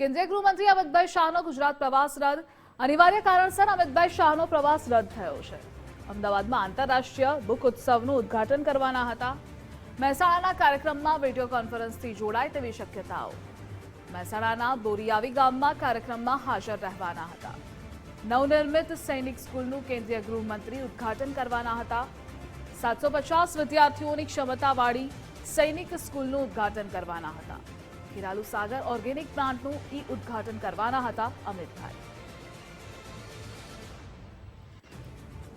કેન્દ્રીય ગૃહમંત્રી અમિતભાઈ શાહનો ગુજરાત પ્રવાસ રદ. અનિવાર્ય કારણસર અમિતભાઈ શાહનો પ્રવાસ રદ થયો છે. અમદાવાદમાં આંતરરાષ્ટ્રીય બુક ઉત્સવનું ઉદ્ઘાટન કરવાના હતા. મહેસાણાના કાર્યક્રમમાં વીડિયો કોન્ફરન્સથી જોડાય તેવી શક્યતાઓ. મહેસાણાના બોરિયાવી ગામમાં કાર્યક્રમમાં હાજર રહેવાના હતા. નવનિર્મિત સૈનિક સ્કૂલનું કેન્દ્રીય ગૃહમંત્રી ઉદ્ઘાટન કરવાના હતા. સાતસો પચાસ વિદ્યાર્થીઓની ક્ષમતાવાળી સૈનિક સ્કૂલનું ઉદ્ઘાટન કરવાના હતા. ખેરાલુ સાગર ઓર્ગેનિક પ્લાન્ટનું ઈ ઉદ્ઘાટન કરવાના હતા અમિતભાઈ.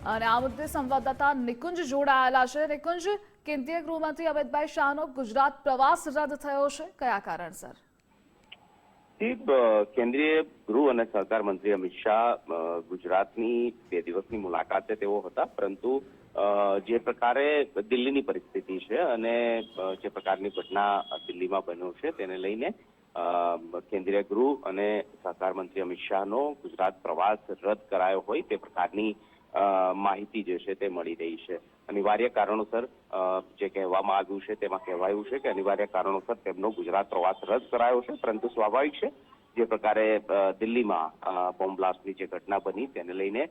અને આ મુદ્દે સંવાદદાતા નિકુંજ જોડાયેલા છે. નિકુંજ, કેન્દ્રીય ગૃહમંત્રી અમિતભાઈ શાહનો ગુજરાત પ્રવાસ રદ થયો છે. કયા કારણસર? જી, કેન્દ્રીય ગૃહ અને સહકાર મંત્રી અમિત શાહ ગુજરાતની બે દિવસની મુલાકાતે તેઓ હતા. પરંતુ જે પ્રકારે દિલ્હીની પરિસ્થિતિ છે અને જે પ્રકારની ઘટના દિલ્હીમાં બન્યો છે તેને લઈને કેન્દ્રીય ગૃહ અને સહકાર મંત્રી અમિત શાહનો ગુજરાત પ્રવાસ રદ કરાયો હોય તે પ્રકારની માહિતી જે છે તે મળી રહી છે. અનિવાર્ય કારણોસર જે કહેવામાં આવ્યું છે તેમાં કહેવાયું છે કે અનિવાર્ય કારણોસર તેમનો ગુજરાત પ્રવાસ રદ કરાયો છે. પરંતુ સ્વાભાવિક છે, જે પ્રકારે દિલ્હીમાં બોમ્બ બ્લાસ્ટની જે ઘટના બની તેને લઈને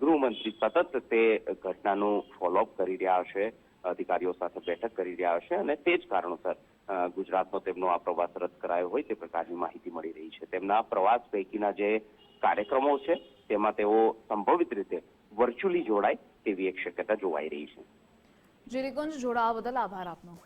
ગૃહમંત્રી સતત તે ઘટનાનું ફોલોઅપ કરી રહ્યા છે, અધિકારીઓ સાથે બેઠક કરી રહ્યા છે અને તે જ કારણોસર ગુજરાતનો તેમનો આ પ્રવાસ રદ કરાયો હોય તે પ્રકારની માહિતી મળી રહી છે. તેમના પ્રવાસ પૈકીના જે કાર્યક્રમો છે, તેમાં તેઓ સંભવિત રીતે વર્ચ્યુઅલી જોડાય તેવી એક શક્યતા જોવાઈ રહી છે. જે નિકુંજ જોડાવા બદલ આભાર આપનો.